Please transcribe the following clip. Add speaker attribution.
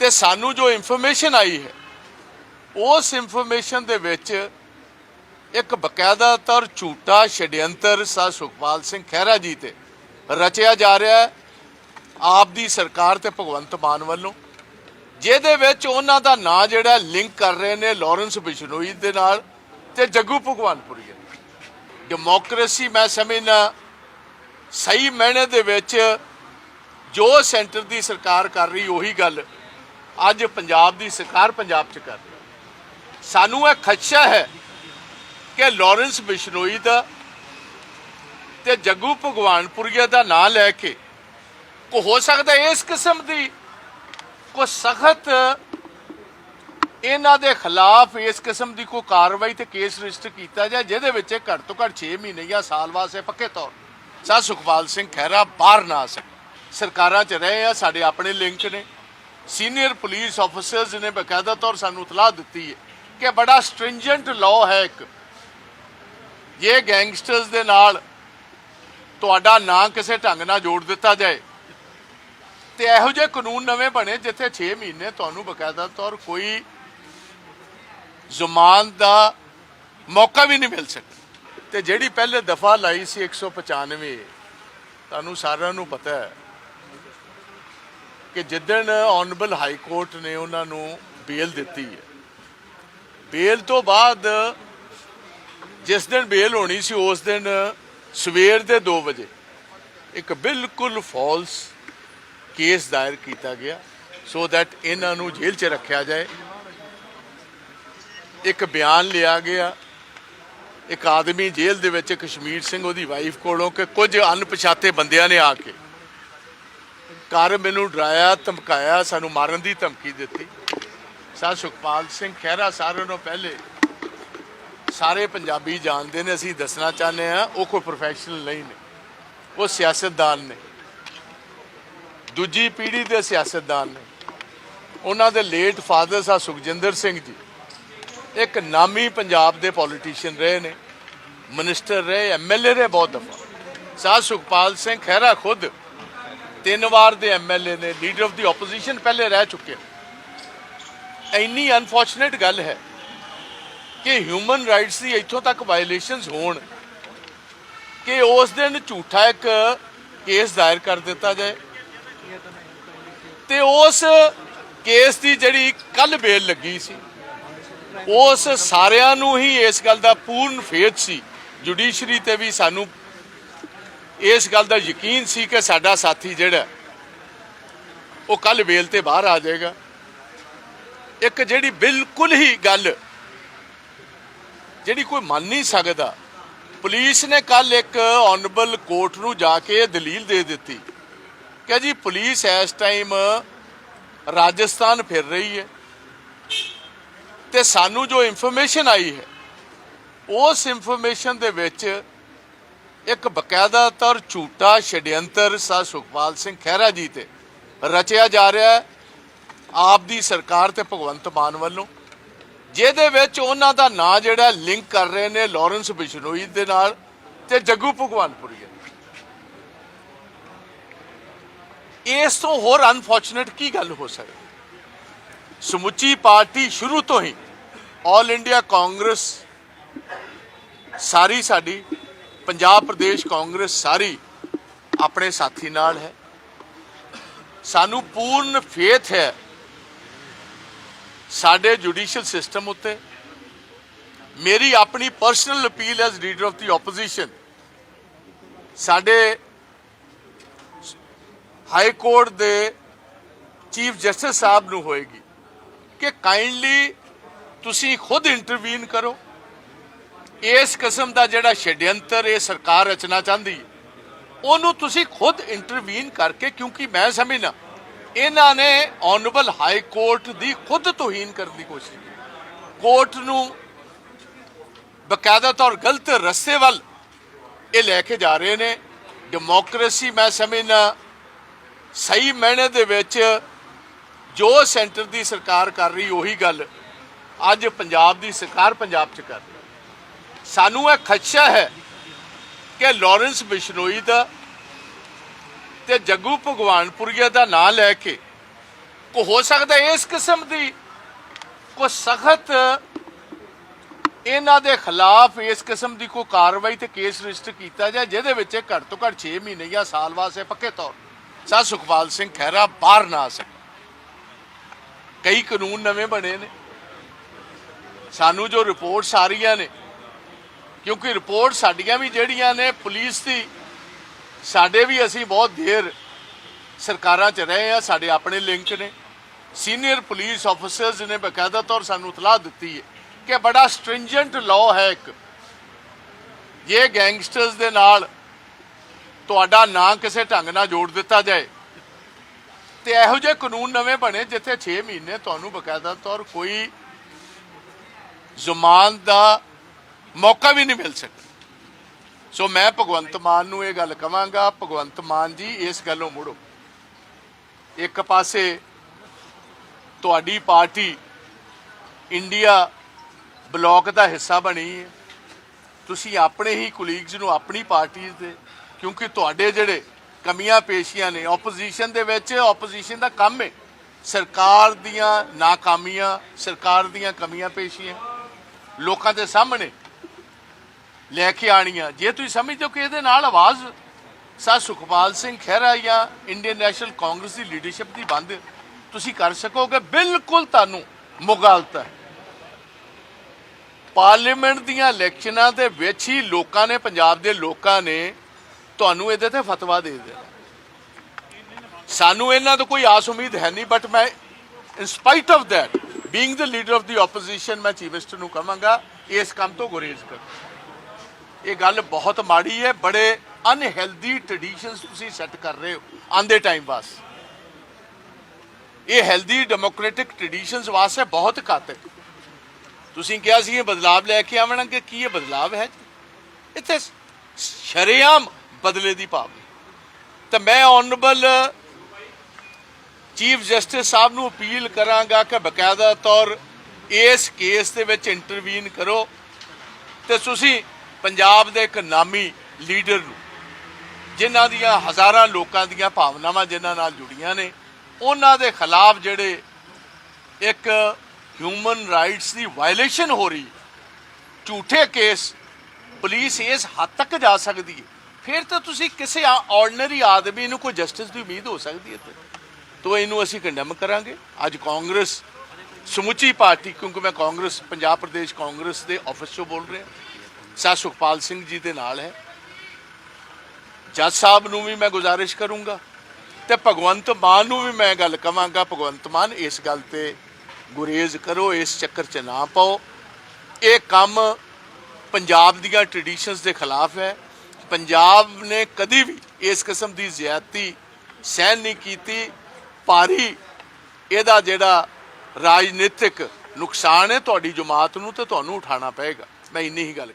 Speaker 1: ਤੇ ਸਾਨੂੰ ਜੋ ਇਨਫੋਰਮੇਸ਼ਨ ਆਈ ਹੈ, ਉਸ ਇਨਫੋਰਮੇਸ਼ਨ ਦੇ ਵਿੱਚ ਇੱਕ ਬਕਾਇਦਾ ਤੌਰ ਝੂਠਾ ਛਡਯੰਤਰ ਸਾ ਸੁਖਪਾਲ ਸਿੰਘ ਖਹਿਰਾ ਜੀ ਤੇ ਰਚਿਆ ਜਾ ਰਿਹਾ ਹੈ, ਆਪ ਦੀ ਸਰਕਾਰ ਤੇ ਭਗਵੰਤ ਮਾਨ ਵੱਲੋਂ, ਜਿਹਦੇ ਵਿੱਚ ਉਹਨਾਂ ਦਾ ਨਾਂ ਜਿਹੜਾ ਲਿੰਕ ਕਰ ਰਹੇ ਨੇ ਲਾਰੈਂਸ ਬਿਸ਼ਨੋਈ ਦੇ ਨਾਲ ਤੇ ਜੱਗੂ ਭਗਵਾਨਪੁਰੀ ਡੈਮੋਕ੍ਰੇਸੀ ਮੈਂ ਸਮਝਣਾ ਸਹੀ ਮਾਇਨੇ ਦੇ ਵਿੱਚ ਜੋ ਸੈਂਟਰ ਦੀ ਸਰਕਾਰ ਕਰ ਰਹੀ, ਉਹੀ ਗੱਲ ਅੱਜ ਪੰਜਾਬ ਦੀ ਸਰਕਾਰ ਪੰਜਾਬ 'ਚ ਕਰ ਰਹੀ ਸਾਨੂੰ ਇਹ ਖਦਸ਼ਾ ਹੈ ਕਿ ਲਾਰੈਂਸ ਬਿਸ਼ਨੋਈ ਦਾ ਤੇ ਜੱਗੂ ਭਗਵਾਨਪੁਰੀਆ ਦਾ ਨਾਂ ਲੈ ਕੇ ਕੋ ਹੋ ਸਕਦਾ ਇਸ ਕਿਸਮ ਦੀ ਕੋ ਸਖਤ ਇਹਨਾਂ ਦੇ ਖਿਲਾਫ ਇਸ ਕਿਸਮ ਦੀ ਕੋਈ ਕਾਰਵਾਈ ਤੇ ਕੇਸ ਰਜਿਸਟਰ ਕੀਤਾ ਜਾਏ, ਜਿਹਦੇ ਵਿੱਚ ਘੱਟ ਤੋਂ ਘੱਟ 6 ਮਹੀਨੇ ਜਾਂ ਸਾਲ ਵਾਸਤੇ ਪੱਕੇ ਤੌਰ ਸਾ ਸੁਖਪਾਲ ਸਿੰਘ ਖਹਿਰਾ ਬਾਹਰ ਨਾ ਆ ਸਕੇ। ਸਰਕਾਰਾਂ 'ਚ ਰਹੇ ਆ, ਸਾਡੇ ਆਪਣੇ ਲਿੰਕ ਨੇ। ਸੀਨੀਅਰ ਪੁਲਿਸ ਆਫੀਸਰਸ ਨੇ ਬਕਾਇਦਾ ਤੌਰ ਸਾਨੂੰ ਇਤਲਾਹ ਦਿੱਤੀ ਹੈ ਕਿ ਬੜਾ ਸਟ੍ਰਿੰਜੈਂਟ ਲਾਅ ਹੈ ਇੱਕ। ਜੇ ਗੈਂਗਸਟਰਸ ਦੇ ਨਾਲ ਤੁਹਾਡਾ ਨਾਂ ਕਿਸੇ ਢੰਗ ਨਾਲ ਜੋੜ ਦਿੱਤਾ ਜਾਏ, ਤੇ ਇਹੋ ਜਿਹੇ ਕਾਨੂੰਨ ਨਵੇਂ ਬਣੇ ਜਿੱਥੇ 6 ਮਹੀਨੇ ਤੁਹਾਨੂੰ ਬਕਾਇਦਾ ਤੌਰ ਕੋਈ ਜ਼ਮਾਨ ਦਾ ਮੌਕਾ ਵੀ ਨਹੀਂ ਮਿਲ ਸਕਦਾ ਤੇ ਜਿਹੜੀ ਪਹਿਲੇ ਦਫਾ ਲਾਈ ਸੀ 195 ਤੁਹਾਨੂੰ ਸਾਰਿਆਂ ਨੂੰ ਪਤਾ ਹੈ ਕਿ ਜਿੱਦਣ ਆਨਰੇਬਲ ਹਾਈ ਕੋਰਟ ਨੇ ਉਹਨਾਂ ਨੂੰ ਬੇਲ ਦਿੱਤੀ ਹੈ। ਬੇਲ ਤੋਂ ਬਾਅਦ ਜਿਸ ਦਿਨ ਬੇਲ ਹੋਣੀ ਸੀ, ਉਸ ਦਿਨ ਸਵੇਰ ਦੇ 2 ਵਜੇ ਇੱਕ ਬਿਲਕੁਲ ਫਾਲਸ ਕੇਸ ਦਾਇਰ ਕੀਤਾ ਗਿਆ ਸੋ ਦੈਟ ਇਹਨਾਂ ਨੂੰ ਜੇਲ੍ਹ 'ਚ ਰੱਖਿਆ ਜਾਏ। ਇੱਕ ਬਿਆਨ ਲਿਆ ਗਿਆ, ਇੱਕ ਆਦਮੀ ਜੇਲ੍ਹ ਦੇ ਵਿੱਚ ਕਸ਼ਮੀਰ ਸਿੰਘ ਉਹਦੀ ਵਾਈਫ ਕੋਲੋਂ ਕਿ ਕੁਝ ਅਣਪਛਾਤੇ ਬੰਦਿਆਂ ਨੇ ਆ ਕੇ ਘਰ ਮੈਨੂੰ ਡਰਾਇਆ, ਧਮਕਾਇਆ, ਸਾਨੂੰ ਮਾਰਨ ਦੀ ਧਮਕੀ ਦਿੱਤੀ। ਸਾ ਸੁਖਪਾਲ ਸਿੰਘ ਖਹਿਰਾ ਸਾਰਿਆਂ ਨੂੰ ਪਹਿਲੇ ਸਾਰੇ ਪੰਜਾਬੀ ਜਾਣਦੇ ਨੇ, ਅਸੀਂ ਦੱਸਣਾ ਚਾਹੁੰਦੇ ਆ ਉਹ ਕੋਈ ਪ੍ਰੋਫੈਸ਼ਨਲ ਨਹੀਂ ਨੇ। ਉਹ ਸਿਆਸਤਦਾਨ ਨੇ। ਦੂਜੀ ਪੀੜ੍ਹੀ ਦੇ ਸਿਆਸਤਦਾਨ ਨੇ। ਉਹਨਾਂ ਦੇ ਲੇਟ ਫਾਦਰ ਸਾ ਸੁਖਜਿੰਦਰ ਸਿੰਘ ਜੀ, ਇੱਕ ਨਾਮੀ ਪੰਜਾਬ ਦੇ ਪੋਲੀਟੀਸ਼ੀਅਨ ਰਹੇ ਨੇ ਮਿਨਿਸਟਰ ਰਹੇ ਐਮਐਲਏ ਰਹੇ ਬਹੁਤ ਦਫਾ। ਸਾ ਸੁਖਪਾਲ ਸਿੰਘ ਖਹਿਰਾ ਖੁਦ ਤਿੰਨ ਵਾਰ ਦੇ ਐਮਐਲਏ ਨੇ ਲੀਡਰ ਆਫ ਦੀ ਆਪੋਜੀਸ਼ਨ ਪਹਿਲੇ ਰਹਿ ਚੁੱਕੇ ਇੰਨੀ ਅਨਫੋਰਚੂਨੇਟ ਗੱਲ ਹੈ ਕਿ ਹਿਊਮਨ ਰਾਈਟਸ ਦੀ ਇੱਥੋਂ ਤੱਕ ਵਾਇਲੇਸ਼ਨਸ ਹੋਣ ਕਿ ਉਸ ਦਿਨ ਝੂਠਾ ਇੱਕ ਕੇਸ ਦਾਇਰ ਕਰ ਦਿੱਤਾ ਜਾਏ। ਤੇ ਉਸ ਕੇਸ ਦੀ ਜਿਹੜੀ ਕੱਲ ਬੇਲ ਲੱਗੀ ਸੀ, ਉਸ ਸਾਰਿਆਂ ਨੂੰ ਹੀ ਇਸ ਗੱਲ ਦਾ ਪੂਰਨ ਫੇਥ ਸੀ। ਜੁਡੀਸ਼ਰੀ ਤੇ ਵੀ ਸਾਨੂੰ ਇਸ ਗੱਲ ਦਾ ਯਕੀਨ ਸੀ ਕਿ ਸਾਡਾ ਸਾਥੀ ਜਿਹੜਾ, ਉਹ ਕੱਲ ਵੇਲ ਤੇ ਬਾਹਰ ਆ ਜਾਏਗਾ। ਇੱਕ ਜਿਹੜੀ ਬਿਲਕੁਲ ਹੀ ਗੱਲ, ਜਿਹੜੀ ਕੋਈ ਮੰਨ ਨਹੀਂ ਸਕਦਾ, ਪੁਲਿਸ ਨੇ ਕੱਲ ਇੱਕ ਆਨਰੇਬਲ ਕੋਰਟ ਨੂੰ ਜਾ ਕੇ ਇਹ ਦਲੀਲ ਦੇ ਦਿੱਤੀ ਕਿ ਜੀ ਪੁਲਿਸ ਇਸ ਟਾਈਮ ਰਾਜਸਥਾਨ ਫਿਰ ਰਹੀ ਹੈ ਤੇ ਸਾਨੂੰ ਜੋ ਇਨਫੋਰਮੇਸ਼ਨ ਆਈ ਹੈ, ਉਸ ਇਨਫੋਰਮੇਸ਼ਨ ਦੇ ਵਿੱਚ ਇੱਕ ਬਕਾਇਦਾ ਤੌਰ ਝੂਠਾ ਛਡਯੰਤਰ ਸਾ ਸੁਖਪਾਲ ਸਿੰਘ ਖਹਿਰਾ ਜੀ ਤੇ ਰਚਿਆ ਜਾ ਰਿਹਾ ਹੈ, ਆਪ ਦੀ ਸਰਕਾਰ ਤੇ ਭਗਵੰਤ ਮਾਨ ਵੱਲੋਂ, ਜਿਹਦੇ ਵਿੱਚ ਉਹਨਾਂ ਦਾ ਨਾਂ ਜਿਹੜਾ ਲਿੰਕ ਕਰ ਰਹੇ ਨੇ ਲਾਰੈਂਸ ਬਿਸ਼ਨੋਈ ਦੇ ਨਾਲ ਤੇ ਜੱਗੂ ਭਗਵਾਨਪੁਰੀ ਇਸ ਤੋਂ ਹੋਰ ਅਨਫੋਰਚੂਨੇਟ ਕੀ ਗੱਲ ਹੋ ਸਕਦੀ? ਸਮੁੱਚੀ ਪਾਰਟੀ ਸ਼ੁਰੂ ਤੋਂ ਹੀ ਆਲ ਇੰਡੀਆ ਕਾਂਗਰਸ, ਸਾਰੀ ਸਾਡੀ ਪੰਜਾਬ ਪ੍ਰਦੇਸ਼ ਕਾਂਗਰਸ ਸਾਰੀ ਆਪਣੇ ਸਾਥੀ ਨਾਲ ਹੈ। ਸਾਨੂੰ ਪੂਰਨ ਫੇਥ ਹੈ ਸਾਡੇ ਜੁਡੀਸ਼ੀਅਲ ਸਿਸਟਮ ਉੱਤੇ। ਮੇਰੀ ਆਪਣੀ personal appeal as leader of the opposition ਸਾਡੇ ਹਾਈ ਕੋਰਟ ਦੇ ਚੀਫ ਜਸਟਿਸ ਸਾਹਿਬ ਨੂੰ ਹੋਏਗੀ ਕਿ ਕਾਈਂਡਲੀ ਤੁਸੀਂ ਖੁਦ ਇੰਟਰਵੀਨ ਕਰੋ। ਇਸ ਕਿਸਮ ਦਾ ਜਿਹੜਾ ਛਡਯੰਤਰ ਇਹ ਸਰਕਾਰ ਰਚਨਾ ਚਾਹੁੰਦੀ ਹੈ, ਉਹਨੂੰ ਤੁਸੀਂ ਖੁਦ ਇੰਟਰਵੀਨ ਕਰਕੇ, ਕਿਉਂਕਿ ਮੈਂ ਸਮਝਣਾ ਇਹਨਾਂ ਨੇ ਆਨਰੇਬਲ ਹਾਈ ਕੋਰਟ ਦੀ ਖੁਦ ਤੋਹੀਨ ਕਰਨ ਦੀ ਕੋਸ਼ਿਸ਼ ਕੀਤੀ। ਕੋਰਟ ਨੂੰ ਬਕਾਇਦਾ ਤੌਰ ਗਲਤ ਰਸਤੇ ਵੱਲ ਇਹ ਲੈ ਕੇ ਜਾ ਰਹੇ ਨੇ। ਡੈਮੋਕ੍ਰੇਸੀ ਮੈਂ ਸਮਝਣਾ ਸਹੀ ਮਾਇਨੇ ਦੇ ਵਿੱਚ ਜੋ ਸੈਂਟਰ ਦੀ ਸਰਕਾਰ ਕਰ ਰਹੀ, ਉਹੀ ਗੱਲ ਅੱਜ ਪੰਜਾਬ ਦੀ ਸਰਕਾਰ ਪੰਜਾਬ 'ਚ ਕਰ ਰਹੀ ਸਾਨੂੰ ਇਹ ਖਦਸ਼ਾ ਹੈ ਕਿ ਲਾਰੈਂਸ ਬਿਸ਼ਨੋਈ ਦਾ ਤੇ ਜੱਗੂ ਭਗਵਾਨਪੁਰੀਆ ਦਾ ਨਾਂ ਲੈ ਕੇ ਕੋ ਹੋ ਸਕਦਾ ਇਸ ਕਿਸਮ ਦੀ ਕੋ ਸਖਤ ਇਹਨਾਂ ਦੇ ਖਿਲਾਫ ਇਸ ਕਿਸਮ ਦੀ ਕੋਈ ਕਾਰਵਾਈ ਤੇ ਕੇਸ ਰਜਿਸਟਰ ਕੀਤਾ ਜਾਏ, ਜਿਹਦੇ ਵਿੱਚ ਇਹ ਘੱਟ ਤੋਂ ਘੱਟ 6 ਮਹੀਨੇ ਜਾਂ ਸਾਲ ਵਾਸਤੇ ਪੱਕੇ ਤੌਰ ਸਾ ਸੁਖਪਾਲ ਸਿੰਘ ਖਹਿਰਾ, ਬਾਹਰ ਨਾ ਆ ਸਕੇ ਕਈ ਕਾਨੂੰਨ ਨਵੇਂ ਬਣੇ ਨੇ। ਸਾਨੂੰ ਜੋ ਰਿਪੋਰਟਸ ਆ ਰਹੀਆਂ ਨੇ ਕਿਉਂਕਿ ਰਿਪੋਰਟ ਸਾਡੀਆਂ ਵੀ ਜਿਹੜੀਆਂ ਨੇ, ਪੁਲਿਸ ਦੀ, ਸਾਡੇ ਵੀ ਅਸੀਂ ਬਹੁਤ ਦੇਰ ਸਰਕਾਰਾਂ 'ਚ ਰਹੇ ਆ ਸਾਡੇ ਆਪਣੇ ਲਿੰਕ ਨੇ। ਸੀਨੀਅਰ ਪੁਲਿਸ ਆਫੀਸਰਸ ਨੇ ਬਕਾਇਦਾ ਤੌਰ ਸਾਨੂੰ ਇਤਲਾਹ ਦਿੱਤੀ ਹੈ ਕਿ ਬੜਾ ਸਟ੍ਰਿੰਜੈਂਟ ਲਾਅ ਹੈ ਇੱਕ। ਜੇ ਗੈਂਗਸਟਰਸ ਦੇ ਨਾਲ ਤੁਹਾਡਾ ਨਾਂ ਕਿਸੇ ਢੰਗ ਨਾਲ ਜੋੜ ਦਿੱਤਾ ਜਾਏ, ਤੇ ਇਹੋ ਜਿਹੇ ਕਾਨੂੰਨ ਨਵੇਂ ਬਣੇ ਜਿੱਥੇ 6 ਮਹੀਨੇ ਤੁਹਾਨੂੰ ਬਕਾਇਦਾ ਤੌਰ ਕੋਈ ਜ਼ਮਾਨ ਦਾ ਮੌਕਾ ਵੀ ਨਹੀਂ ਮਿਲ ਸਕਦਾ ਸੋ ਮੈਂ ਭਗਵੰਤ ਮਾਨ ਨੂੰ ਇਹ ਗੱਲ ਕਵਾਂਗਾ, ਭਗਵੰਤ ਮਾਨ ਜੀ, ਇਸ ਗੱਲੋਂ ਮੁੜੋ। ਇੱਕ ਪਾਸੇ ਤੁਹਾਡੀ ਪਾਰਟੀ ਇੰਡੀਆ ਬਲਾਕ ਦਾ ਹਿੱਸਾ ਬਣੀ ਹੈ। ਤੁਸੀਂ ਆਪਣੇ ਹੀ ਕੁਲੀਗਸ ਨੂੰ ਆਪਣੀ ਪਾਰਟੀ ਦੇ, ਕਿਉਂਕਿ ਤੁਹਾਡੇ ਜਿਹੜੇ ਕਮੀਆਂ ਪੇਸ਼ੀਆਂ ਨੇ ਆਪੋਜੀਸ਼ਨ ਦੇ ਵਿੱਚ ਆਪੋਜੀਸ਼ਨ ਦਾ ਕੰਮ ਹੈ। ਸਰਕਾਰ ਦੀਆਂ ਨਾਕਾਮੀਆਂ, ਸਰਕਾਰ ਦੀਆਂ ਕਮੀਆਂ ਪੇਸ਼ੀਆਂ ਲੋਕਾਂ ਦੇ ਸਾਹਮਣੇ ਲੈ ਕੇ ਆਣੀਆਂ। ਜੇ ਤੁਸੀਂ ਸਮਝਦੇ ਹੋ ਕਿ ਇਹਦੇ ਨਾਲ ਆਵਾਜ਼ ਸਾ ਸੁਖਪਾਲ ਸਿੰਘ ਖਹਿਰਾ ਜਾਂ ਇੰਡੀਅਨ ਨੈਸ਼ਨਲ ਕਾਂਗਰਸ ਦੀ ਲੀਡਰਸ਼ਿਪ ਦੀ ਬੰਦ ਤੁਸੀਂ ਕਰ ਸਕੋਗੇ, ਬਿਲਕੁਲ ਤੁਹਾਨੂੰ ਮੁਗਾਲਤਾ ਹੈ। ਪਾਰਲੀਮੈਂਟ ਦੀਆਂ ਇਲੈਕਸ਼ਨਾਂ ਦੇ ਵਿੱਚ ਹੀ ਲੋਕਾਂ ਨੇ, ਪੰਜਾਬ ਦੇ ਲੋਕਾਂ ਨੇ ਤੁਹਾਨੂੰ ਇਹਦੇ ਤੇ ਫਤਵਾ ਦੇ ਦਿੱਤਾ। ਸਾਨੂੰ ਇਹਨਾਂ ਤੋਂ ਕੋਈ ਆਸ ਉਮੀਦ ਹੈ ਨਹੀਂ ਬਟ ਮੈਂ in spite of that being the leader of the opposition ਮੈਂ ਚੀਫ ਮਿਨਿਸਟਰ ਨੂੰ ਕਹਾਂਗਾ, ਇਸ ਕੰਮ ਤੋਂ ਗੁਰੇਜ਼ ਕਰੋ। ਇਹ ਗੱਲ ਬਹੁਤ ਮਾੜੀ ਹੈ, ਬੜੇ ਅਨਹੈਲਦੀ ਟ੍ਰੈਡੀਸ਼ਨਸ ਤੁਸੀਂ ਸੈੱਟ ਕਰ ਰਹੇ ਹੋ ਆਂਦੇ ਟਾਈਮ ਵਾਸਤੇ ਇਹ ਹੈਲਦੀ ਡੈਮੋਕ੍ਰੈਟਿਕ ਟ੍ਰੈਡੀਸ਼ਨਸ ਵਾਸਤੇ ਬਹੁਤ ਘਾਤਕ ਤੁਸੀਂ ਕਿਹਾ ਸੀ ਇਹ ਬਦਲਾਵ ਲੈ ਕੇ ਆਵਣਗੇ, ਕੀ ਇਹ ਬਦਲਾਵ ਹੈ ਇੱਥੇ ਸ਼ਰੇਆਮ ਬਦਲੇ ਦੀ ਭਾਵਨਾ ਤਾਂ ਮੈਂ ਆਨਰੇਬਲ ਚੀਫ ਜਸਟਿਸ ਸਾਹਿਬ ਨੂੰ ਅਪੀਲ ਕਰਾਂਗਾ ਕਿ ਬਕਾਇਦਾ ਤੌਰ ਇਸ ਕੇਸ ਦੇ ਵਿੱਚ ਇੰਟਰਵੀਨ ਕਰੋ। ਤੇ ਤੁਸੀਂ ਪੰਜਾਬ ਦੇ ਇੱਕ ਨਾਮੀ ਲੀਡਰ ਨੂੰ, ਜਿਨ੍ਹਾਂ ਦੀਆਂ ਹਜ਼ਾਰਾਂ ਲੋਕਾਂ ਦੀਆਂ ਭਾਵਨਾਵਾਂ ਜਿਨ੍ਹਾਂ ਨਾਲ ਜੁੜੀਆਂ ਨੇ, ਉਹਨਾਂ ਦੇ ਖਿਲਾਫ ਜਿਹੜੇ ਇੱਕ ਹਿਊਮਨ ਰਾਈਟਸ ਦੀ ਵਾਇਲੇਸ਼ਨ ਹੋ ਰਹੀ, ਝੂਠੇ ਕੇਸ, ਪੁਲਿਸ ਇਸ ਹੱਦ ਤੱਕ ਜਾ ਸਕਦੀ ਹੈ। ਫਿਰ ਤਾਂ ਤੁਸੀਂ ਕਿਸੇ ਆਰਡੀਨਰੀ ਆਦਮੀ ਨੂੰ ਕੋਈ ਜਸਟਿਸ ਦੀ ਉਮੀਦ ਹੋ ਸਕਦੀ ਹੈ ਤੇ ਤੋ ਇਹਨੂੰ ਅਸੀਂ ਕੰਡਮ ਕਰਾਂਗੇ। ਅੱਜ ਕਾਂਗਰਸ ਸਮੁੱਚੀ ਪਾਰਟੀ, ਕਿਉਂਕਿ ਮੈਂ ਕਾਂਗਰਸ, ਪੰਜਾਬ ਪ੍ਰਦੇਸ਼ ਕਾਂਗਰਸ ਦੇ ਆਫਿਸ ਤੋਂ ਬੋਲ ਰਿਹਾ। ਸਾ ਸੁਖਪਾਲ ਸਿੰਘ ਜੀ ਦੇ ਨਾਲ ਹੈ। ਜੱਜ ਸਾਹਿਬ ਨੂੰ ਵੀ ਮੈਂ ਗੁਜ਼ਾਰਿਸ਼ ਕਰੂੰਗਾ ਤੇ ਭਗਵੰਤ ਮਾਨ ਨੂੰ ਵੀ ਮੈਂ ਗੱਲ ਕਵਾਂਗਾ। ਭਗਵੰਤ ਮਾਨ, ਇਸ ਗੱਲ ਤੇ ਗੁਰੇਜ਼ ਕਰੋ, ਇਸ ਚੱਕਰ 'ਚ ਨਾ ਪਾਓ। ਇਹ ਕੰਮ ਪੰਜਾਬ ਦੀਆਂ ਟ੍ਰੈਡੀਸ਼ਨਸ ਦੇ ਖਿਲਾਫ ਹੈ। ਪੰਜਾਬ ਨੇ ਕਦੀ ਵੀ ਇਸ ਕਿਸਮ ਦੀ ਜ਼ਿਆਦਤੀ ਸਹਿਨ ਨਹੀਂ ਕੀਤੀ। ਭਾਰੀ ਇਹਦਾ ਜਿਹੜਾ ਰਾਜਨੀਤਿਕ ਨੁਕਸਾਨ ਹੈ, ਤੁਹਾਡੀ ਜਮਾਤ ਨੂੰ ਤੇ ਤੁਹਾਨੂੰ ਉਠਾਉਣਾ ਪਏਗਾ। ਮੈਂ ਇੰਨੀ ਹੀ ਗੱਲ